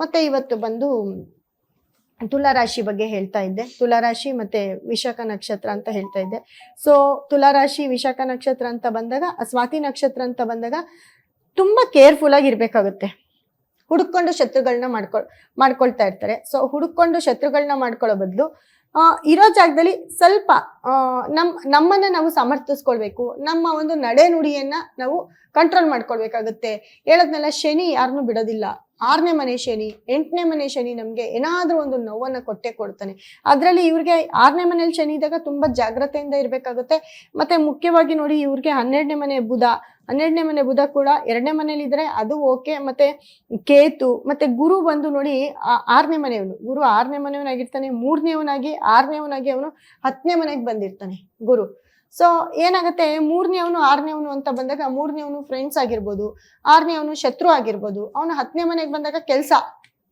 ಮತ್ತೆ ಇವತ್ತು ಬಂದು ತುಲಾರಾಶಿ ಬಗ್ಗೆ ಹೇಳ್ತಾ ಇದ್ದೆ. ತುಲಾರಾಶಿ ಮತ್ತೆ ವಿಶಾಖ ನಕ್ಷತ್ರ ಅಂತ ಹೇಳ್ತಾ ಇದ್ದೆ. ಸೊ ತುಲಾರಾಶಿ, ವಿಶಾಖ ನಕ್ಷತ್ರ ಅಂತ ಬಂದಾಗ ಸ್ವಾತಿ ನಕ್ಷತ್ರ ಅಂತ ಬಂದಾಗ ತುಂಬಾ ಕೇರ್ಫುಲ್ ಆಗಿ ಇರ್ಬೇಕಾಗುತ್ತೆ. ಹುಡುಕೊಂಡು ಶತ್ರುಗಳನ್ನ ಮಾಡ್ಕೊಳ್, ಮಾಡ್ಕೊಳ್ತಾ ಇರ್ತಾರೆ. ಸೊ ಹುಡುಕೊಂಡು ಶತ್ರುಗಳನ್ನ ಮಾಡ್ಕೊಳ್ಳೋ ಬದಲು ಇರೋ ಜಾಗದಲ್ಲಿ ಸ್ವಲ್ಪ ನಮ್ಮ ನಮ್, ನಮ್ಮನ್ನ ನಾವು ಸಮರ್ಥಿಸ್ಕೊಳ್ಬೇಕು. ನಮ್ಮ ಒಂದು ನಡೆ ನುಡಿಯನ್ನ ನಾವು ಕಂಟ್ರೋಲ್ ಮಾಡ್ಕೊಳ್ಬೇಕಾಗುತ್ತೆ. ಹೇಳದ್ನೆಲ್ಲ, ಶನಿ ಯಾರನ್ನೂ ಬಿಡೋದಿಲ್ಲ. ಆರನೇ ಮನೆ ಶನಿ, ಎಂಟನೇ ಮನೆ ಶನಿ ನಮಗೆ ಏನಾದರೂ ಒಂದು ನೋವನ್ನ ಕೊಟ್ಟೆ ಕೊಡ್ತಾನೆ. ಅದರಲ್ಲಿ ಇವ್ರಿಗೆ ಆರನೇ ಮನೇಲಿ ಶನಿ ಇದ್ದಾಗ ತುಂಬಾ ಜಾಗ್ರತೆಯಿಂದ ಇರಬೇಕಾಗುತ್ತೆ. ಮತ್ತೆ ಮುಖ್ಯವಾಗಿ ನೋಡಿ ಇವ್ರಿಗೆ ಹನ್ನೆರಡನೇ ಮನೆ ಬುಧ ಹನ್ನೆರಡನೇ ಮನೆ ಬುಧ ಕೂಡ ಎರಡನೇ ಮನೇಲಿ ಇದ್ರೆ ಅದು ಓಕೆ ಮತ್ತೆ ಕೇತು, ಮತ್ತೆ ಗುರು ಬಂದು ನೋಡಿ ಆರನೇ ಮನೆಯವನು, ಗುರು ಆರನೇ ಮನೆಯವನಾಗಿರ್ತಾನೆ ಮೂರನೇವನಾಗಿ ಆರನೇವನಾಗಿ ಅವನು ಹತ್ತನೇ ಮನೆಗೆ ಬಂದಿರ್ತಾನೆ ಗುರು. ಸೊ ಏನಾಗುತ್ತೆ ಮೂರನೇವನು ಆರನೇವನು ಅಂತ ಬಂದಾಗ ಮೂರನೇವನು ಫ್ರೆಂಡ್ಸ್ ಆಗಿರ್ಬೋದು ಆರನೇವನು ಶತ್ರು ಆಗಿರ್ಬೋದು, ಅವನು ಹತ್ತನೇ ಮನೆಗೆ ಬಂದಾಗ ಕೆಲಸ.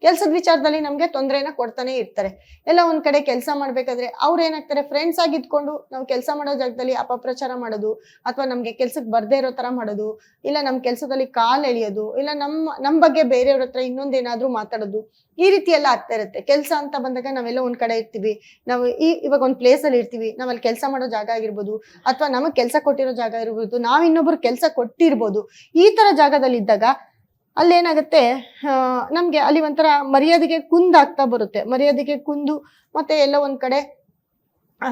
ಕೆಲ್ಸದ ವಿಚಾರದಲ್ಲಿ ನಮ್ಗೆ ತೊಂದರೆನ ಕೊಡ್ತಾನೆ ಇರ್ತಾರೆ. ಎಲ್ಲ ಒಂದ್ ಕಡೆ ಕೆಲಸ ಮಾಡ್ಬೇಕಾದ್ರೆ ಅವ್ರು ಏನಾಗ್ತಾರೆ ಫ್ರೆಂಡ್ಸ್ ಆಗಿ ಇದ್ಕೊಂಡು ನಾವು ಕೆಲಸ ಮಾಡೋ ಜಾಗದಲ್ಲಿ ಅಪಪ್ರಚಾರ ಮಾಡೋದು, ಅಥವಾ ನಮ್ಗೆ ಕೆಲ್ಸಕ್ಕೆ ಬರ್ದೇ ಇರೋ ತರ ಮಾಡೋದು, ಇಲ್ಲ ನಮ್ ಕೆಲ್ಸದಲ್ಲಿ ಕಾಲ್ ಎಳಿಯೋದು, ಇಲ್ಲ ನಮ್ಮ ನಮ್ ಬಗ್ಗೆ ಬೇರೆಯವ್ರ ಹತ್ರ ಇನ್ನೊಂದೇನಾದ್ರೂ ಮಾತಾಡೋದು, ಈ ರೀತಿ ಎಲ್ಲ ಆಗ್ತಾ ಇರುತ್ತೆ. ಕೆಲಸ ಅಂತ ಬಂದಾಗ ನಾವೆಲ್ಲ ಒಂದ್ ಕಡೆ ಇರ್ತೀವಿ. ನಾವು ಈ, ಇವಾಗ ಒಂದ್ ಪ್ಲೇಸ್ ಅಲ್ಲಿ ಇರ್ತೀವಿ. ನಾವ್ ಅಲ್ಲಿ ಕೆಲಸ ಮಾಡೋ ಜಾಗ ಆಗಿರ್ಬೋದು, ಅಥವಾ ನಮಗ್ ಕೆಲಸ ಕೊಟ್ಟಿರೋ ಜಾಗ ಇರ್ಬೋದು ನಾವ್ ಇನ್ನೊಬ್ರು ಕೆಲಸ ಕೊಟ್ಟಿರ್ಬೋದು, ಈ ತರ ಜಾಗದಲ್ಲಿ ಇದ್ದಾಗ ಅಲ್ಲೇನಾಗುತ್ತೆ? ನಮಗೆ ನಮ್ಗೆ ಅಲ್ಲಿ ಒಂಥರ ಮರ್ಯಾದೆಗೆ ಕುಂದಾಗ್ತಾ ಬರುತ್ತೆ. ಮರ್ಯಾದೆಗೆ ಕುಂದು ಮತ್ತೆ ಎಲ್ಲ ಒಂದು ಕಡೆ ತುಂಬ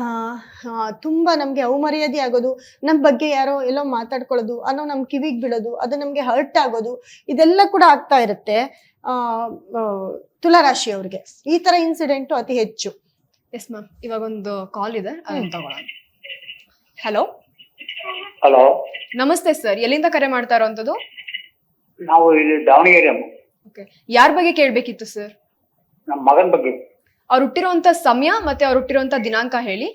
ನಮಗೆ ತುಂಬಾ ನಮ್ಗೆ ಅವಮರ್ಯಾದೆ ಆಗೋದು. ನಮ್ಮ ಬಗ್ಗೆ ಯಾರೋ ಎಲ್ಲೋ ಮಾತಾಡ್ಕೊಳ್ಳೋದು ಅನ್ನೋ ನಮ್ಮ ಕಿವಿಗೆ ಬಿಡೋದು ಅದು ನಮಗೆ ಹರ್ಟ್ ಆಗೋದು ಇದೆಲ್ಲ ಕೂಡ ಆಗ್ತಾ ಇರುತ್ತೆ. ತುಲಾರಾಶಿಯವ್ರಿಗೆ ಆ, ತುಲಾರಾಶಿ ಅವ್ರಿಗೆ. ಈ ತರ ಇನ್ಸಿಡೆಂಟ್ ಅತಿ ಹೆಚ್ಚು. ಎಸ್ ಮ್ಯಾಮ್ ಇವಾಗ ಒಂದು ಕಾಲ್ ಇದೆ. ಅದನ್ನ ತಗೊಳ್ಳೋಣ ಹಲೋ ಹಲೋ ನಮಸ್ತೆ ಸರ್ ಎಲ್ಲಿಂದ ಕರೆ ಮಾಡ್ತಾ ಇರೋಂಥದ್ದು? ನಾವು ಇಲ್ಲಿ ದಾವಣಗೆರೆ ಯಾರ ಬಗ್ಗೆ ಕೇಳಬೇಕಿತ್ತು ಸರ್ ನಮ್ಮ ಮಗನ ಬಗ್ಗೆ. ಅವ್ರು ಹುಟ್ಟಿರುವಂತ ಸಮಯ ಮತ್ತೆ ಅವ್ರು ಹುಟ್ಟಿರುವಂತ ದಿನಾಂಕ ಹೇಳಿ.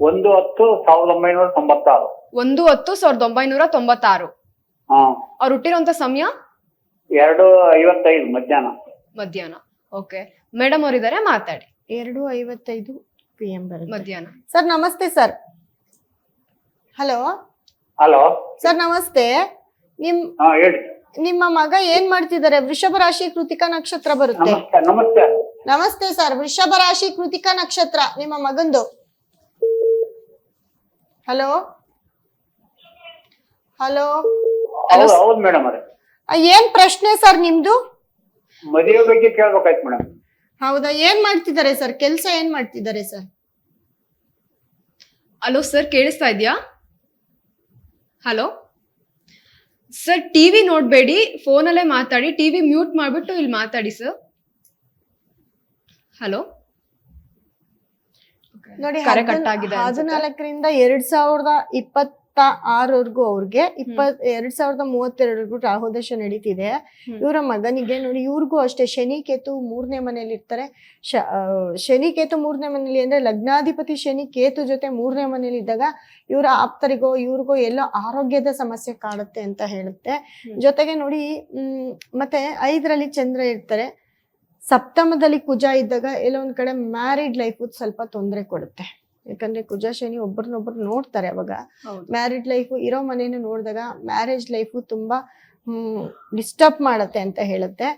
ಒಂದು ಹತ್ತು ಸಾವಿರದ ಒಂಬೈನೂರ ತೊಂಬತ್ತಾರು. ಒಂದು ಹತ್ತು ಸಾವಿರದ ಒಂಬೈನೂರ ತೊಂಬತ್ತಾರು. ಹಾ ಅವ್ರು ಹುಟ್ಟಿರುವಂತ ಸಮಯ? ಎರಡು ಐವತ್ತೈದು ಮಧ್ಯಾಹ್ನ. ಮಧ್ಯಾಹ್ನ. ಓಕೆ ಮೇಡಮ್ ಅವರಿದ್ದಾರೆ ಮಾತಾಡಿ. ಎರಡು ಐವತ್ತೈದು ಪಿ ಎಂ ಬರುತ್ತೆ. ಮಧ್ಯಾಹ್ನ. ಸರ್ ನಮಸ್ತೆ ಸರ್ ಹಲೋ ಹಲೋ ಸರ್ ನಮಸ್ತೆ. ನಿಮ್ ಹಾ ಹೇಳಿ. ನಿಮ್ಮ ಮಗ ಏನ್ ಮಾಡ್ತಿದ್ದಾರೆ? ವೃಷಭ ರಾಶಿ ಕೃತಿಕಾ ನಕ್ಷತ್ರ ಬರುತ್ತೆ. ನಮಸ್ತೆ ನಮಸ್ತೆ. ನಮಸ್ತೆ ಸರ್. ವೃಷಭ ರಾಶಿ ಕೃತಿಕಾ ನಕ್ಷತ್ರ ನಿಮ್ಮ ಮಗಂದು. ಹಲೋ? ಹಲೋ? ಹೌದು ಹೌದು ಮೇಡಮ್ ಅವ್ರೆ. ಏನ್ ಪ್ರಶ್ನೆ ಸರ್ ನಿಮ್ದು? ಮದುವೆ ಬಗ್ಗೆ ಕೇಳ್ಬೇಕಾಯ್ತು ಮೇಡಮ್. ಹೌದಾ? ಏನ್ ಮಾಡ್ತಿದ್ದಾರೆ ಸರ್? ಕೆಲ್ಸ ಏನ್ ಮಾಡ್ತಿದ್ದಾರೆ ಸರ್? ಹಲೋ ಸರ್ ಕೇಳಿಸ್ತಾ ಇದೆಯಾ? ಹಲೋ? ಸರ್ ಟಿವಿ ನೋಡಬೇಡಿ ಫೋನಲ್ಲೇ ಮಾತಾಡಿ ಟಿವಿ ಮ್ಯೂಟ್ ಮಾಡ್ಬಿಟ್ಟು ಇಲ್ಲಿ ಮಾತಾಡಿ ಸರ್ ಹಲೋ ನೋಡಿ ಕರೆ ಕಟ್ ಆಗಿದೆ. ಹದಿನಾಲ್ಕರಿಂದ ಎರಡ್ ಸಾವಿರದ ಇಪ್ಪತ್ತ ಆರವರೆಗೂ ಅವ್ರಿಗೆ ಇಪ್ಪತ್ ಎರಡ್ ಸಾವಿರದ ಮೂವತ್ತೆರಡರಿಗೂ ರಾಹುದಶ ನಡೀತಿದೆ. ಇವರ ಮಗನಿಗೆ ನೋಡಿ ಇವ್ರಿಗೂ ಅಷ್ಟೇ ಶನಿ ಕೇತು ಮೂರನೇ ಮನೇಲಿ ಇರ್ತಾರೆ. ಶನಿ ಕೇತು ಮೂರನೇ ಮನೇಲಿ ಅಂದ್ರೆ ಲಗ್ನಾಧಿಪತಿ ಶನಿ ಕೇತು ಜೊತೆ ಮೂರನೇ ಮನೇಲಿ ಇದ್ದಾಗ ಇವರ ಆಪ್ತರಿಗೋ ಇವ್ರಿಗೋ ಎಲ್ಲೋ ಆರೋಗ್ಯದ ಸಮಸ್ಯೆ ಕಾಡುತ್ತೆ ಅಂತ ಹೇಳುತ್ತೆ. ಜೊತೆಗೆ ನೋಡಿ ಹ್ಮ್ ಮತ್ತೆ ಐದರಲ್ಲಿ ಚಂದ್ರ ಇರ್ತಾರೆ. ಸಪ್ತಮದಲ್ಲಿ ಕುಜ ಇದ್ದಾಗ ಎಲ್ಲೋ ಒಂದ್ ಕಡೆ ಮ್ಯಾರಿಡ್ ಲೈಫ್ ಸ್ವಲ್ಪ ತೊಂದರೆ ಕೊಡುತ್ತೆ. ಯಾಕಂದ್ರೆ ಕುಜ ಶನಿ ಒಬ್ರನ್ನೊಬ್ರು ನೋಡ್ತಾರೆ ಅವಾಗ. ಮ್ಯಾರಿಡ್ ಲೈಫ್ ಇರೋ ಮನೇನ ನೋಡಿದಾಗ ಮ್ಯಾರೇಜ್ ಲೈಫ್ ತುಂಬಾ ಡಿಸ್ಟರ್ಬ್ ಮಾಡತ್ತೆ ಅಂತ ಹೇಳುತ್ತೆ.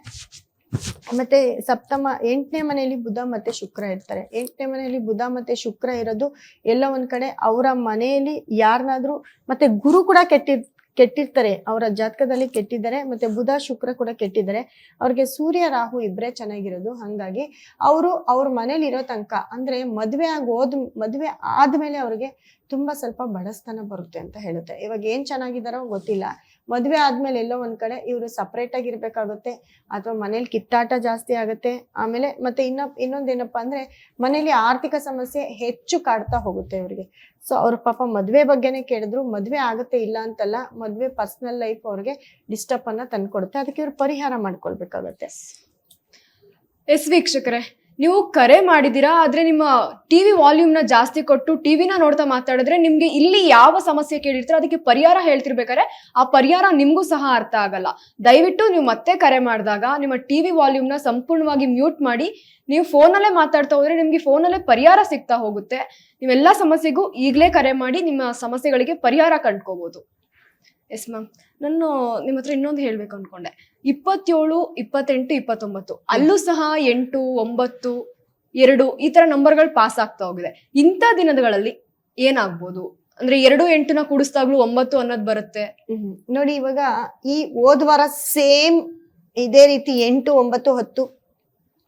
ಮತ್ತೆ ಸಪ್ತಮ ಎಂಟನೇ ಮನೆಯಲ್ಲಿ ಬುಧ ಮತ್ತೆ ಶುಕ್ರ ಇರ್ತಾರೆ. ಎಂಟನೇ ಮನೆಯಲ್ಲಿ ಬುಧ ಮತ್ತೆ ಶುಕ್ರ ಇರೋದು ಎಲ್ಲ ಒಂದ್ ಕಡೆ ಅವರ ಮನೆಯಲ್ಲಿ ಯಾರನ್ನಾದ್ರೂ ಮತ್ತೆ ಗುರು ಕೂಡ ಕೆಟ್ಟಿರ್ ಕೆಟ್ಟಿರ್ತಾರೆ. ಅವರ ಜಾತಕದಲ್ಲಿ ಕೆಟ್ಟಿದ್ದಾರೆ, ಮತ್ತೆ ಬುಧ, ಶುಕ್ರ ಕೂಡ ಕೆಟ್ಟಿದ್ದಾರೆ. ಅವ್ರಿಗೆ ಸೂರ್ಯ, ರಾಹು ಇಬ್ಬರೆ ಚೆನ್ನಾಗಿರೋದು. ಹಂಗಾಗಿ ಅವರು ಅವ್ರ ಮನೇಲಿ ಇರೋ ತನಕ, ಅಂದ್ರೆ ಮದ್ವೆ ಆಗಿ ಹೋದ್ ಮದ್ವೆ ಆದ್ಮೇಲೆ ಅವ್ರಿಗೆ ತುಂಬಾ ಸ್ವಲ್ಪ ಬಡಸ್ತನ ಬರುತ್ತೆ ಅಂತ ಹೇಳುತ್ತೆ. ಇವಾಗ ಏನ್ ಚೆನ್ನಾಗಿದಾರೋ ಗೊತ್ತಿಲ್ಲ. ಮದ್ವೆ ಆದ್ಮೇಲೆ ಎಲ್ಲೋ ಒಂದ್ ಕಡೆ ಇವರು ಆಗಿ ಇರ್ಬೇಕಾಗುತ್ತೆ ಅಥವಾ ಮನೇಲಿ ಕಿತ್ತಾಟ ಜಾಸ್ತಿ ಆಗುತ್ತೆ. ಆಮೇಲೆ ಮತ್ತೆ ಇನ್ನ ಇನ್ನೊಂದೇನಪ್ಪಾ ಅಂದ್ರೆ ಮನೇಲಿ ಆರ್ಥಿಕ ಸಮಸ್ಯೆ ಹೆಚ್ಚು ಕಾಡ್ತಾ ಹೋಗುತ್ತೆ ಅವ್ರಿಗೆ. ಸೊ ಅವ್ರ ಪಾಪ ಮದ್ವೆ ಬಗ್ಗೆನೇ ಕೇಳಿದ್ರು, ಮದ್ವೆ ಆಗುತ್ತೆ ಇಲ್ಲ ಅಂತಲ್ಲ ಮದ್ವೆ ಪರ್ಸನಲ್ ಲೈಫ್ ಅವ್ರಿಗೆ ಡಿಸ್ಟರ್ಬ್ ಅನ್ನ ತಂದ್ಕೊಡುತ್ತೆ. ಅದಕ್ಕೆ ಇವ್ರು ಪರಿಹಾರ ಮಾಡ್ಕೊಳ್ಬೇಕಾಗತ್ತೆ. ಎಸ್ ವೀಕ್ಷಕರೇ ನೀವು ಕರೆ ಮಾಡಿದ್ದೀರಾ? ಆದರೆ ನಿಮ್ಮ ಟಿವಿ ವಾಲ್ಯೂಮ್ನ ಜಾಸ್ತಿ ಕೊಟ್ಟು ಟಿವಿನ ನೋಡ್ತಾ ಮಾತಾಡಿದ್ರೆ ನಿಮಗೆ ಇಲ್ಲಿ ಯಾವ ಸಮಸ್ಯೆ ಕೇಳಿರ್ತೀರೋ ಅದಕ್ಕೆ ಪರಿಹಾರ ಹೇಳ್ತಿರ್ಬೇಕಾದ್ರೆ ಆ ಪರಿಹಾರ ನಿಮಗೂ ಸಹ ಅರ್ಥ ಆಗಲ್ಲ. ದಯವಿಟ್ಟು ನೀವು ಮತ್ತೆ ಕರೆ ಮಾಡಿದಾಗ ನಿಮ್ಮ ಟಿವಿ ವಾಲ್ಯೂಮ್ನ ಸಂಪೂರ್ಣವಾಗಿ ಮ್ಯೂಟ್ ಮಾಡಿ, ನೀವು ಫೋನಲ್ಲೇ ಮಾತಾಡ್ತಾ ಹೋದ್ರೆ ನಿಮಗೆ ಫೋನಲ್ಲೇ ಪರಿಹಾರ ಸಿಗ್ತಾ ಹೋಗುತ್ತೆ. ನೀವೆಲ್ಲ ಸಮಸ್ಯೆಗೂ ಈಗಲೇ ಕರೆ ಮಾಡಿ ನಿಮ್ಮ ಸಮಸ್ಯೆಗಳಿಗೆ ಪರಿಹಾರ ಕಂಡ್ಕೋಬಹುದು ಎಸ್ ಮ್ಯಾಮ್ ನಾನು ನಿಮ್ಮ ಹತ್ರ ಇನ್ನೊಂದು ಹೇಳ್ಬೇಕು ಅನ್ಕೊಂಡೆ. ಇಪ್ಪತ್ತೇಳು ಇಪ್ಪತ್ತೆಂಟು ಇಪ್ಪತ್ತೊಂಬತ್ತು. ಅಲ್ಲೂ ಸಹ ಎಂಟು ಒಂಬತ್ತು ಎರಡು ಈ ತರ ನಂಬರ್ಗಳು ಪಾಸ್ ಆಗ್ತಾ ಹೋಗಿದೆ. ಇಂಥ ದಿನಗಳಲ್ಲಿ ಏನಾಗ್ಬೋದು? ಅಂದ್ರೆ ಎರಡು ಎಂಟುನ ಕೂಡಿಸ್ದಾಗ್ಲೂ ಒಂಬತ್ತು ಅನ್ನೋದು ಬರುತ್ತೆ. ನೋಡಿ ಇವಾಗ ಈ ಹೋದ್ ವಾರ ಸೇಮ್ ಇದೇ ರೀತಿ ಎಂಟು ಒಂಬತ್ತು ಹತ್ತು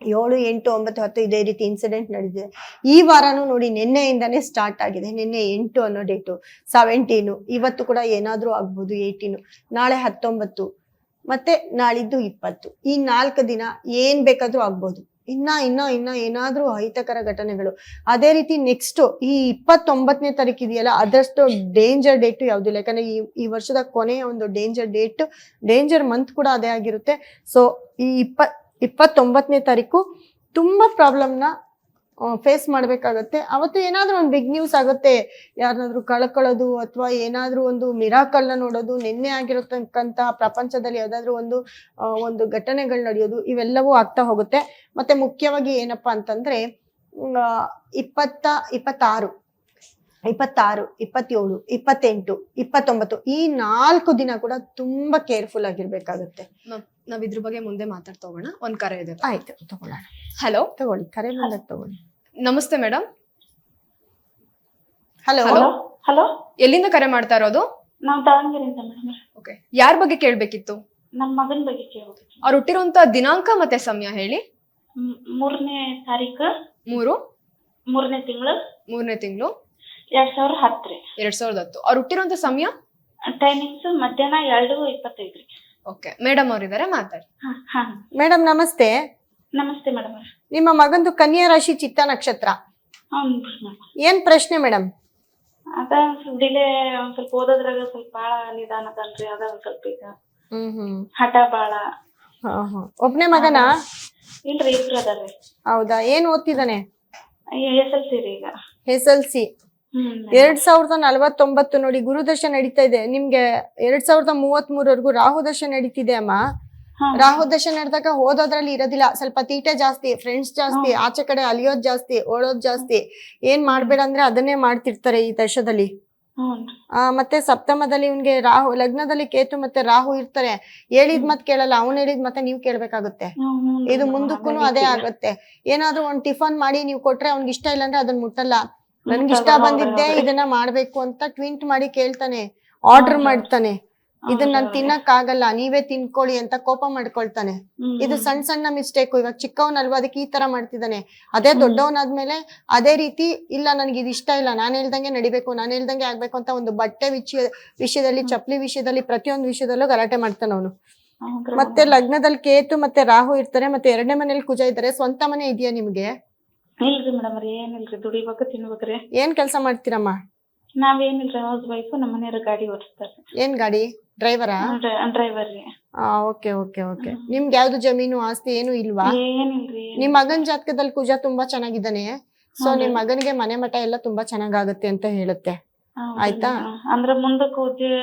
ಏಳು ಎಂಟು ಒಂಬತ್ತು ಹತ್ತು ಇದೇ ರೀತಿ ಇನ್ಸಿಡೆಂಟ್ ನಡೆದಿದೆ ಈ ವಾರನೂ ನೋಡಿ ನಿನ್ನೆಯಿಂದಾನೇ ಸ್ಟಾರ್ಟ್ ಆಗಿದೆ. ನಿನ್ನೆ ಎಂಟು ಅನ್ನೋ ಡೇಟು ಸೆವೆಂಟೀನು ಇವತ್ತು ಕೂಡ ಏನಾದರೂ ಆಗ್ಬೋದು ಏಯ್ಟೀನು ನಾಳೆ ಹತ್ತೊಂಬತ್ತು. ಮತ್ತೆ ನಾಳಿದ್ದು ಇಪ್ಪತ್ತು. ಈ ನಾಲ್ಕು ದಿನ ಏನ್ ಬೇಕಾದ್ರೂ ಆಗ್ಬೋದು. ಇನ್ನ ಇನ್ನ ಇನ್ನ ಏನಾದ್ರೂ ಅಹಿತಕರ ಘಟನೆಗಳು. ಅದೇ ರೀತಿ ನೆಕ್ಸ್ಟ್ ಈ ಇಪ್ಪತ್ತೊಂಬತ್ತನೇ ತಾರೀಕು ಇದೆಯಲ್ಲ, ಅದರಷ್ಟು ಡೇಂಜರ್ ಡೇಟ್ ಯಾವ್ದಿಲ್ಲ. ಯಾಕಂದ್ರೆ ಈ ಈ ವರ್ಷದ ಕೊನೆಯ ಒಂದು ಡೇಂಜರ್ ಡೇಟ್ ಡೇಂಜರ್ ಮಂತ್ ಕೂಡ ಅದೇ ಆಗಿರುತ್ತೆ. ಸೊ ಈ ಇಪ್ಪ ಇಪ್ಪತ್ತೊಂಬತ್ತನೇ ತಾರೀಕು ತುಂಬಾ ಪ್ರಾಬ್ಲಮ್ನ ಫೇಸ್ ಮಾಡ್ಬೇಕಾಗತ್ತೆ. ಅವತ್ತು ಏನಾದ್ರೂ ಒಂದು ಬಿಗ್ ನ್ಯೂಸ್ ಆಗುತ್ತೆ. ಯಾರನ್ನಾದ್ರೂ ಕಳ್ಕೊಳ್ಳೋದು ಅಥವಾ ಏನಾದ್ರೂ ಒಂದು ಮಿರಾಕಲ್ನ ನೋಡೋದು, ನಿನ್ನೆ ಆಗಿರತಕ್ಕಂತಹ ಪ್ರಪಂಚದಲ್ಲಿ ಯಾವ್ದಾದ್ರು ಒಂದು ಒಂದು ಘಟನೆಗಳು ನಡೆಯೋದು, ಇವೆಲ್ಲವೂ ಆಗ್ತಾ ಹೋಗುತ್ತೆ. ಮತ್ತೆ ಮುಖ್ಯವಾಗಿ ಏನಪ್ಪಾ ಅಂತಂದ್ರೆ ಇಪ್ಪತ್ತ, ಇಪ್ಪತ್ತಾರು ಇಪ್ಪತ್ತಾರು ಇಪ್ಪತ್ತೇಳು ಇಪ್ಪತ್ತೆಂಟು ಇಪ್ಪತ್ತೊಂಬತ್ತು ಈ ನಾಲ್ಕು ದಿನ ಕೂಡ ತುಂಬಾ ಕೇರ್ಫುಲ್ ಆಗಿರ್ಬೇಕಾಗುತ್ತೆ. ನಾವ್ ಇದ್ರ ಬಗ್ಗೆ ಮುಂದೆ ಮಾತಾಡ್ತಾ ಹೋಗೋಣ. ಒಂದ್ ಕರೆ ಇದೆ. ಆಯ್ತು ತಗೊಳ್ಳೋಣ. ಹಲೋ ತಗೊಳ್ಳಿ ಕರೆ ಮುಂದೆ ತಗೊಳ್ಳಿ. ನಮಸ್ತೆ ಮೇಡಮ್ ಹಲೋ ಹಲೋ ಹಲೋ ಎಲ್ಲಿಂದ ಕರೆ ಮಾಡ್ತಾ ಇರೋದು? ನಾವು ದಾವಣಗೆರೆಯಿಂದ ಮೇಡಮ್ ಓಕೆ ಯಾರ ಬಗ್ಗೆ ಕೇಳ್ಬೇಕಿತ್ತು? ನಮ್ಮ ಮಗನ ಬಗ್ಗೆ ಕೇಳ್ಬೇಕಿತ್ತು. ಅವ್ರು ಹುಟ್ಟಿರುವಂತ ದಿನಾಂಕ ಮತ್ತೆ ಸಮಯ ಹೇಳಿ. ಮೂರನೇ ತಾರೀಕು. ಮೂರು? ಮೂರನೇ ತಿಂಗಳು. ಮೂರನೇ ತಿಂಗಳು. ಎರಡ್ ಸಾವಿರ ಹತ್ತು ರೀ ಎರಡ್ ಸಾವಿರದ ಹತ್ತು. ಅವ್ರು ಹುಟ್ಟಿರುವಂತ ಸಮಯ? ಟೈಮಿಂಗ್ಸ್ ಮಧ್ಯಾಹ್ನ ಎರಡು ಇಪ್ಪತ್ತೈದು ರೀ ಓಕೆ ಮೇಡಮ್ ಅವರಿದ್ದಾರೆ ಮಾತಾಡಿ. ಹಾ ಹಾ. ಮೇಡಮ್ ನಮಸ್ತೆ. ನಮಸ್ತೆ ಮೇಡಮ್ ನಿಮ್ಮ ಮಗಂದು ಕನ್ಯಾ ರಾಶಿ ಚಿತ್ತ ನಕ್ಷತ್ರ. ಮೇಡಮ್ ಏನ್ ಪ್ರಶ್ನೆ ಮೇಡಮ್ ಅದ ಸ್ವಲ್ಪ ಡಿಲೇ ಒಂದ್ ಸ್ವಲ್ಪ ಓದೋದ್ರಾಗ ಸ್ವಲ್ಪ ಭಾಳ ನಿಧಾನ ಅದನ್ರಿ ಅದ ಒಂದ್ ಸ್ವಲ್ಪ ಈಗ ಹ್ಮ್ ಹ್ಮ್. ಹಠ ಭಾಳ ಹಾ ಹಾ. ಒಬ್ನೇ ಮಗನಾ? ಇಲ್ರಿ ಇಬ್ರು ಅದಾರ್ರಿ. ಹೌದಾ? ಏನ್ ಓದ್ತಿದ್ದಾನೆ? ಎಸ್ ಎಲ್ ಸಿ ರೀ ಈಗ. S L C. ಹ್ಮ್ ಎರಡ್ ಸಾವಿರದ ನಲವತ್ತೊಂಬತ್ತು ನೋಡಿ ಗುರುದಶ ನಡೀತಾ ಇದೆ. ನಿಮ್ಗೆ ಎರಡ್ ಸಾವಿರದ ಮೂವತ್ ಮೂರವರೆಗೂ ರಾಹುದಶ ನಡೀತಿದೆ ಅಮ್ಮ. ರಾಹು ರಾಹುದಶ ನಡೆದಾಗ ಓದೋದ್ರಲ್ಲಿ ಇರೋದಿಲ್ಲ. ಸ್ವಲ್ಪ ತೀಟೆ ಜಾಸ್ತಿ ಫ್ರೆಂಡ್ಸ್ ಜಾಸ್ತಿ ಆಚೆ ಕಡೆ ಅಲಿಯೋದ್ ಜಾಸ್ತಿ ಓಡೋದ್ ಜಾಸ್ತಿ. ಏನ್ ಮಾಡ್ಬೇಡ ಅಂದ್ರೆ ಅದನ್ನೇ ಮಾಡ್ತಿರ್ತಾರೆ ಈ ದಶದಲ್ಲಿ. ಆ ಮತ್ತೆ ಸಪ್ತಮದಲ್ಲಿ ಇವನ್ಗೆ ರಾಹು ಲಗ್ನದಲ್ಲಿ ಕೇತು ಮತ್ತೆ ರಾಹು ಇರ್ತಾರೆ. ಹೇಳಿದ್ ಮತ್ ಕೇಳಲ್ಲ. ಅವ್ನ್ ಹೇಳಿದ್ ಮತ್ತೆ ನೀವ್ ಕೇಳ್ಬೇಕಾಗುತ್ತೆ. ಇದು ಮುಂದಕ್ಕೂ ಅದೇ ಆಗುತ್ತೆ. ಏನಾದ್ರೂ ಒಂದ್ ಟಿಫನ್ ಮಾಡಿ ನೀವು ಕೊಟ್ರೆ ಅವ್ನಿಗೆ ಇಷ್ಟ ಇಲ್ಲ ಅಂದ್ರೆ ಅದನ್ನ ಮುಟ್ಟಲ್ಲ. ನನ್ಗೆ ಇಷ್ಟ ಬಂದಿದ್ದೆ ಇದನ್ನ ಮಾಡ್ಬೇಕು ಅಂತ ಟ್ವಿಂಟ್ ಮಾಡಿ ಕೇಳ್ತಾನೆ ಆರ್ಡರ್ ಮಾಡ್ತಾನೆ. ಇದನ್ನ ನಾನ್. ತಿನ್ನಕ್ ಆಗಲ್ಲ ನೀವೇ ತಿನ್ಕೊಳ್ಳಿ ಅಂತ ಕೋಪ ಮಾಡ್ಕೊಳ್ತಾನೆ. ಇದು. ಸಣ್ಣ ಸಣ್ಣ ಮಿಸ್ಟೇಕ್ ಇವಾಗ ಚಿಕ್ಕವನಲ್ವಾ ಅದಕ್ಕೆ ಈ ತರ ಮಾಡ್ತಿದ್ದಾನೆ. ಅದೇ ದೊಡ್ಡವನಾದ್ಮೇಲೆ ಅದೇ ರೀತಿ ಇಲ್ಲ ನನ್ಗೆ ಇದು ಇಷ್ಟ ಇಲ್ಲ ನಾನು ಹೇಳ್ದಂಗೆ ನಡಿಬೇಕು ನಾನು ಹೇಳ್ದಂಗೆ ಆಗ್ಬೇಕು ಅಂತ ಒಂದು ಬಟ್ಟೆ ವಿಷಯ ವಿಷಯದಲ್ಲಿ ಚಪ್ಲಿ ವಿಷಯದಲ್ಲಿ ಪ್ರತಿಯೊಂದು ವಿಷಯದಲ್ಲೂ ಗಲಾಟೆ ಮಾಡ್ತಾನೆ ಅವನು. ಮತ್ತೆ ಲಗ್ನದಲ್ಲಿ ಕೇತು ಮತ್ತೆ ರಾಹು ಇರ್ತಾರೆ ಮತ್ತೆ ಎರಡನೇ ಮನೇಲಿ ಕುಜ ಇದ್ದಾರೆ ಸ್ವಂತ ಮನೆ ಇದೆಯಾ ನಿಮ್ಗೆ? ಇಲ್ರಿ ಮೇಡಮ್ ರೀ ಏನಿಲ್ರಿ ದುಡಿಬೇಕು ತಿನ್ಬೇಕ್ರಿ. ಏನ್ ಕೆಲಸ ಮಾಡ್ತೀರಮ್ಮ? ನಾವೇನಿಲ್ರಿ ಹೌಸ್ ವೈಫ್ ನಮ್ಮ ಮನೆಯವ್ರ ಗಾಡಿ ಓಡಿಸ್ತಾರೆ. ಏನ್ ಗಾಡಿ? ಡ್ರೈವರಾ ಡ್ರೈವರ್ ರೀ. Okay okay okay. ನಿಮ್ಗೆ ಯಾವ್ದು ಜಮೀನು ಆಸ್ತಿ ಏನು ಇಲ್ವಾ? ಏನಿಲ್ರಿ ನಿಮ್ ಮಗನ್ ಜಾತಕದಲ್ಲಿ ಕುಜ ತುಂಬಾ ಚೆನ್ನಾಗಿದ್ದಾನೆ. ಸೊ ನಿಮ್ ಮಗನಿಗೆ ಮನೆ ಮಠ ಎಲ್ಲ ತುಂಬಾ ಚೆನ್ನಾಗಾಗತ್ತೆ ಅಂತ ಹೇಳುತ್ತೆ. ಹೌದ್ರಿ ಆಯ್ತಾ? madam. ಅಂದ್ರ ಮುಂದಕ್ಕೆ ಉದ್ಯೋಗ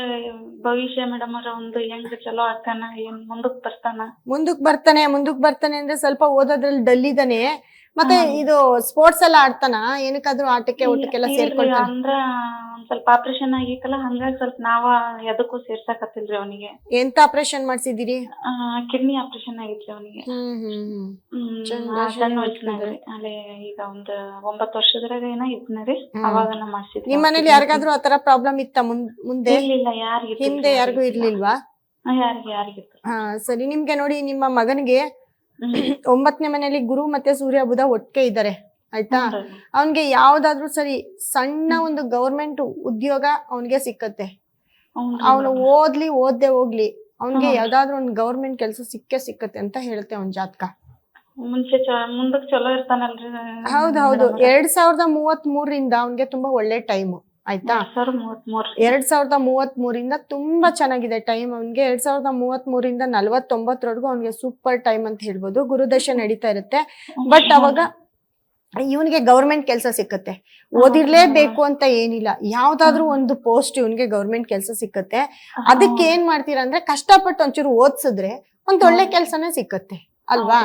ಭವಿಷ್ಯ ಮೇಡಮ್ ಅವ್ರ ಒಂದು ಹೆಂಗ್ ಚಲೋ ಆಗ್ತಾನ ಏನ್ ಮುಂದಕ್ ಬರ್ತಾನ? ಮುಂದಕ್ ಬರ್ತಾನೆ ಮುಂದಕ್ ಬರ್ತಾನೆ ಅಂದ್ರೆ ಸ್ವಲ್ಪ ಓದೋದ್ರಲ್ಲಿ ಡಲ್ ಇದ್ದಾನೆ ಮತ್ತೆ ಇದು ಸ್ಪೋರ್ಟ್ಸ್ ಎಲ್ಲ ಆಡ್ತಾನ? ಏನಕ್ಕಾದ್ರೂ ಆಟಕ್ಕೆ ಊಟಕ್ಕೆಲ್ಲ ಸೇರ್ಕೊಳ್ತಾನ? ಅಂದ್ರ ಒಂದ್ ಸ್ವಲ್ಪ ಆಪರೇಷನ್ ಆಗಿತ್ತಲ್ಲ ಹಂಗಾಗಿ ಸ್ವಲ್ಪ ನಾವ ಎದಕ್ಕೂ ಸೇರ್ಸಕತ್ತಿಲ್ರಿ ಅವನಿಗೆ. ಎಂತ ಆಪರೇಷನ್ ಮಾಡ್ಸಿದಿರಿ ಕಿಡ್ನಿ ಆಪರೇಷನ್ ಆಗಿತ್ರಿ ಅವನಿಗೆ. ಹ್ಮ್ ಹ್ಮ್ ಸಣ್ಣ ಅಲ್ಲೇ ಈಗ ಒಂದ್ ಒಂಬತ್ತು ವರ್ಷದ್ರಾಗ ಏನ ಇದ್ನರಿ ಅವಾಗ ಮಾಡ್ಸಿದ್ರಿ ನಿಮ್ ಮನೇಲಿ ಯಾರಿಗಾದ್ರೂ ಆತರ ಪ್ರಾಬ್ಲಮ್ ಇತ್ತ ಮುಂದ್? ಇರ್ಲಿಲ್ಲ ಯಾರಿಗ ಹಿಂದೆ ಯಾರಿಗೂ ಇರ್ಲಿಲ್ವಾ? ಯಾರಿಗೆ ಯಾರಿಗಿತ್ತು. ಹಾ ಸರಿ. ನಿಮ್ಗೆ ನೋಡಿ ನಿಮ್ಮ ಮಗನಿಗೆ ಒಂಬತ್ತನೇ ಮನೆಯಲ್ಲಿ ಗುರು ಮತ್ತೆ ಸೂರ್ಯ ಬುಧ ಒಟ್ಟಿಗೆ ಇದ್ದಾರೆ ಆಯ್ತಾ? ಅವನ್ಗೆ ಯಾವ್ದಾದ್ರು ಸರಿ ಸಣ್ಣ ಒಂದು ಗೌರ್ಮೆಂಟ್ ಉದ್ಯೋಗ ಅವನ್ಗೆ ಸಿಕ್ಕತ್ತೆ. ಅವನು ಓದ್ಲಿ ಓದ್ದೆ ಹೋಗ್ಲಿ ಅವನ್ಗೆ. ಯಾವ್ದಾದ್ರು ಒಂದು ಗೌರ್ಮೆಂಟ್ ಕೆಲಸ ಸಿಕ್ಕೇ ಸಿಕ್ಕತ್ತೆ ಅಂತ ಹೇಳುತ್ತೆ ಅವ್ನ ಜಾತಕ. ಮುಂಚೆ ಚ- ಮುಂದಕ್ ಚಲೋ ಇರ್ತಾನಲ್ರಿ. ಹೌದು ಹೌದು. ಎರಡ್ ಸಾವಿರದ ಮೂವತ್ತ್ ಮೂರರಿಂದ ಅವನ್ಗೆ ತುಂಬಾ ಒಳ್ಳೆ ಟೈಮ್ ಆಯ್ತಾ? ಎರಡ್ ಸಾವಿರದ ಮೂವತ್ತ್ ಮೂರಿಂದ ತುಂಬಾ ಚೆನ್ನಾಗಿದೆ ಟೈಮ್ ಅವ್ನಿಗೆ ಎರಡ್ ಸಾವಿರದ ಮೂವತ್ತ್ ಮೂರಿಂದ ನಲವತ್ತೊಂಬತ್ತರವರೆಗೂ ಅವ್ನಿಗೆ ಸೂಪರ್ ಟೈಮ್ ಅಂತ ಹೇಳ್ಬೋದು. ಗುರುದಶೆ ನಡೀತಾ ಇರುತ್ತೆ. ಬಟ್ ಅವಾಗ ಇವನಿಗೆ ಗೌರ್ಮೆಂಟ್ ಕೆಲಸ ಸಿಕ್ಕತ್ತೆ. ಓದಿರ್ಲೇಬೇಕು ಅಂತ ಏನಿಲ್ಲ. ಯಾವ್ದಾದ್ರು ಒಂದು ಪೋಸ್ಟ್ ಇವನ್ಗೆ ಗೌರ್ಮೆಂಟ್ ಕೆಲಸ ಸಿಕ್ಕತ್ತೆ. ಅದಕ್ಕೆ ಏನ್ ಮಾಡ್ತೀರಾ ಅಂದ್ರೆ ಕಷ್ಟಪಟ್ಟು ಒಂಚೂರು ಓದ್ಸಿದ್ರೆ ಒಂದ್ ಒಳ್ಳೆ ಕೆಲ್ಸನೇ ಸಿಕ್ಕತ್ತೆ. ಅಲ್ವಾ?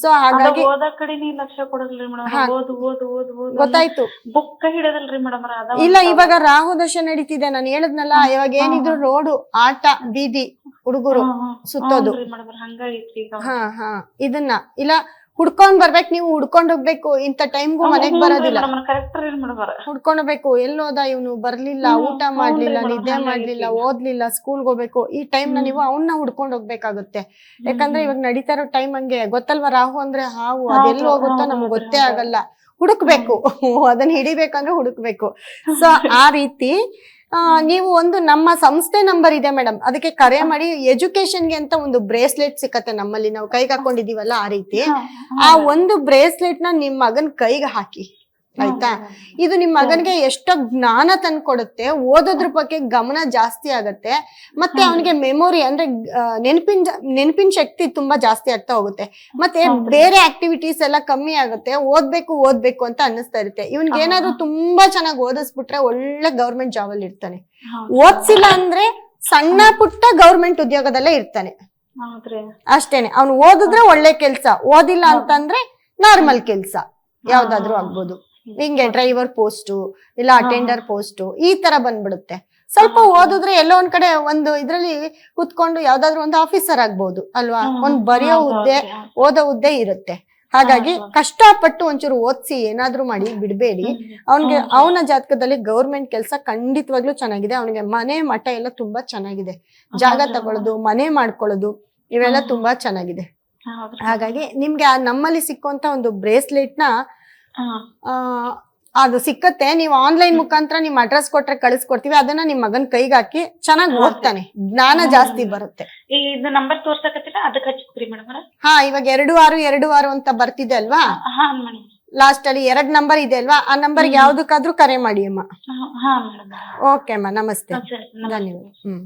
ಸೊ ಹಾಗಾಗಿ ಓದ ಕಡೆನೇ ಲಕ್ಷ ಕೊಡಲ್ರಿ ಮೇಡಮ್. ಓದು ಓದು ಓದು ಓದು. ಗೊತ್ತಾಯ್ತು. ಬುಕ್ಕ ಹಿಡದಲ್ರಿ ಮೇಡಮ್ ಇಲ್ಲ ಇವಾಗ ರಾಹು ದಶ ನಡೀತಿದೆ. ನಾನು ಹೇಳದ್ನಲ್ಲ ಇವಾಗ ಏನಿದ್ರು ರೋಡು ಆಟ ಬೀದಿ ಹುಡುಗರು ಸುತ್ತೋದು. ಹಾ ಹಾ. ಇದನ್ನ ಇಲ್ಲ ಹುಡ್ಕೊಂಡ್ ಬರ್ಬೇಕು ನೀವು ಹುಡ್ಕೊಂಡ್ ಹೋಗ್ಬೇಕು. ಇಂತ ಟೈಮ್ಗೂ ಮನೆಗೆ ಬರೋದಿಲ್ಲ. ಕರೆಕ್ಟ್ ರೀ ಮೇಡಮ್ ಹುಡ್ಕೊಂಡ್ ಹೋಗ್ಬೇಕು. ಎಲ್ಲೋದ ಇವನು? ಬರ್ಲಿಲ್ಲ ಊಟ ಮಾಡ್ಲಿಲ್ಲ ನಿದ್ದೆ ಮಾಡ್ಲಿಲ್ಲ. ಓದ್ಲಿಲ್ಲ ಸ್ಕೂಲ್ ಹೋಗ್ಬೇಕು. ಈ ಟೈಮ್ನ ನೀವು ಅವನ್ನ ಹುಡ್ಕೊಂಡ್ ಹೋಗ್ಬೇಕಾಗುತ್ತೆ. ಯಾಕಂದ್ರೆ ಇವಾಗ ನಡೀತಾ ಇರೋ ಟೈಮ್ ಹಂಗೆ. ಗೊತ್ತಲ್ವಾ ರಾಹು ಅಂದ್ರೆ ಹಾವು ಅದೆಲ್ಲ ಹೋಗುತ್ತೋ ನಮ್ಗೆ ಗೊತ್ತೇ ಆಗಲ್ಲ. ಹುಡುಕ್ಬೇಕು. ಅದನ್ನ ಹಿಡಿಬೇಕಂದ್ರೆ ಹುಡುಕ್ಬೇಕು. ಸೊ ಆ ರೀತಿ ನೀವು ಒಂದು ನಮ್ಮ ಸಂಸ್ಥೆ ನಂಬರ್ ಇದೆ ಮೇಡಮ್ ಅದಕ್ಕೆ ಕರೆ ಮಾಡಿ ಎಜುಕೇಶನ್ಗೆ ಅಂತ ಒಂದು ಬ್ರೇಸ್ಲೆಟ್ ಸಿಕ್ಕತ್ತೆ ನಮ್ಮಲ್ಲಿ. ನಾವು ಕೈಗೆ ಹಾಕೊಂಡಿದೀವಲ್ಲ ಆ ರೀತಿ. ಆ ಒಂದು ಬ್ರೇಸ್ಲೆಟ್ನ ನಿಮ್ ಮಗನ್ ಕೈಗೆ ಹಾಕಿ. ಆಯ್ತಾ? ಇದು ನಿಮ್ ಮಗನ್ಗೆ ಎಷ್ಟೋ ಜ್ಞಾನ ತಂದ್ಕೊಡುತ್ತೆ ಓದೋದ್ರ ಬಗ್ಗೆ ಗಮನ ಜಾಸ್ತಿ ಆಗತ್ತೆ ಮತ್ತೆ. ಅವನಿಗೆ ಮೆಮೊರಿ ಅಂದ್ರೆ ನೆನಪಿನ ನೆನಪಿನ ಶಕ್ತಿ ತುಂಬಾ ಜಾಸ್ತಿ ಆಗ್ತಾ ಹೋಗುತ್ತೆ. ಮತ್ತೆ ಬೇರೆ ಆಕ್ಟಿವಿಟೀಸ್ ಎಲ್ಲ ಕಮ್ಮಿ ಆಗುತ್ತೆ ಓದ್ಬೇಕು ಓದ್ಬೇಕು ಅಂತ ಅನ್ನಿಸ್ತಾ ಇರುತ್ತೆ. ಇವ್ನಿಗೆ. ಏನಾದ್ರು ತುಂಬಾ ಚೆನ್ನಾಗಿ ಓದಿಸ್ಬಿಟ್ರೆ ಒಳ್ಳೆ ಗೌರ್ಮೆಂಟ್ ಜಾಬ್ ಅಲ್ಲಿ ಇರ್ತಾನೆ ಓದ್ಸಿಲ್ಲ ಅಂದ್ರೆ ಸಣ್ಣ ಪುಟ್ಟ ಗೌರ್ಮೆಂಟ್ ಉದ್ಯೋಗದಲ್ಲೇ ಇರ್ತಾನೆ. ಅಷ್ಟೇನೆ. ಅವ್ನು ಓದಿದ್ರೆ ಒಳ್ಳೆ ಕೆಲ್ಸ. ಓದಿಲ್ಲ ಅಂತಂದ್ರೆ ನಾರ್ಮಲ್ ಕೆಲ್ಸ. ಯಾವ್ದಾದ್ರು ಆಗ್ಬೋದು. ಹಿಂಗೆ ಡ್ರೈವರ್ ಪೋಸ್ಟು ಇಲ್ಲ. ಅಟೆಂಡರ್ ಪೋಸ್ಟು ಈ ತರ ಬಂದ್ಬಿಡುತ್ತೆ. ಸ್ವಲ್ಪ. ಓದಿದ್ರೆ ಎಲ್ಲೋ ಒಂದ್ ಕಡೆ ಒಂದು ಇದ್ರಲ್ಲಿ ಕುತ್ಕೊಂಡು ಯಾವ್ದಾದ್ರು ಒಂದು ಆಫೀಸರ್ ಆಗ್ಬಹುದು ಅಲ್ವಾ. ಒಂದ್ ಬರೆಯೋ ಹೌದು, ಹುದ್ದೆ ಓದೋ ಹುದ್ದೆ ಇರುತ್ತೆ. ಹಾಗಾಗಿ ಕಷ್ಟಪಟ್ಟು ಒಂಚೂರು ಓದ್ಸಿ ಏನಾದ್ರೂ ಮಾಡಿ ಬಿಡ್ಬೇಡಿ. ಅವನ್ಗೆ. ಅವನ ಜಾತಕದಲ್ಲಿ ಗೌರ್ಮೆಂಟ್ ಕೆಲಸ ಖಂಡಿತವಾಗ್ಲೂ ಚೆನ್ನಾಗಿದೆ. ಅವನಿಗೆ ಮನೆ ಮಠ ಎಲ್ಲ ತುಂಬಾ ಚೆನ್ನಾಗಿದೆ. ಜಾಗ ತಗೊಳ್ಳೋದು ಮನೆ ಮಾಡ್ಕೊಳ್ಳೋದು ಇವೆಲ್ಲ ತುಂಬಾ ಚೆನ್ನಾಗಿದೆ. ಹಾಗಾಗಿ ನಿಮ್ಗೆ ಆ ನಮ್ಮಲ್ಲಿ ಸಿಕ್ಕುವಂತ ಒಂದು ಬ್ರೇಸ್ಲೆಟ್ನ ಅದು ಸಿಕ್ಕತ್ತೆ. ನೀವು ಆನ್ಲೈನ್ ಮುಖಾಂತರ ನಿಮ್ ಅಡ್ರೆಸ್ ಕೊಟ್ರೆ ಕಳಿಸ್ಕೊಡ್ತೀವಿ. ಅದನ್ನ ನಿಮ್ ಮಗನ್ ಕೈಗೆ ಹಾಕಿ ಚೆನ್ನಾಗಿ ಓದ್ತಾನೆ. ಜ್ಞಾನ ಜಾಸ್ತಿ ಬರುತ್ತೆ. ಇದು ನಂಬರ್ ತೋರ್ಸಕತ್ತೀರ ಅದಕ್ಕೆ ಹಚ್ಚಿದ್ರಿ ಮೇಡಮ್ ಹಾ ಇವಾಗ ಎರಡು ಆರು ಎರಡು ಆರು ಅಂತ ಬರ್ತಿದೆ ಅಲ್ವಾ? ಲಾಸ್ಟ್ ಅಲ್ಲಿ ಎರಡ್ ನಂಬರ್ ಇದೆ ಅಲ್ವಾ? ಆ ನಂಬರ್. ಯಾವ್ದಕ್ಕಾದ್ರೂ ಕರೆ ಮಾಡಿ ಅಮ್ಮ. ಓಕೆ ಅಮ್ಮ ನಮಸ್ತೆ. ಧನ್ಯವಾದ. ಹ್ಮ್.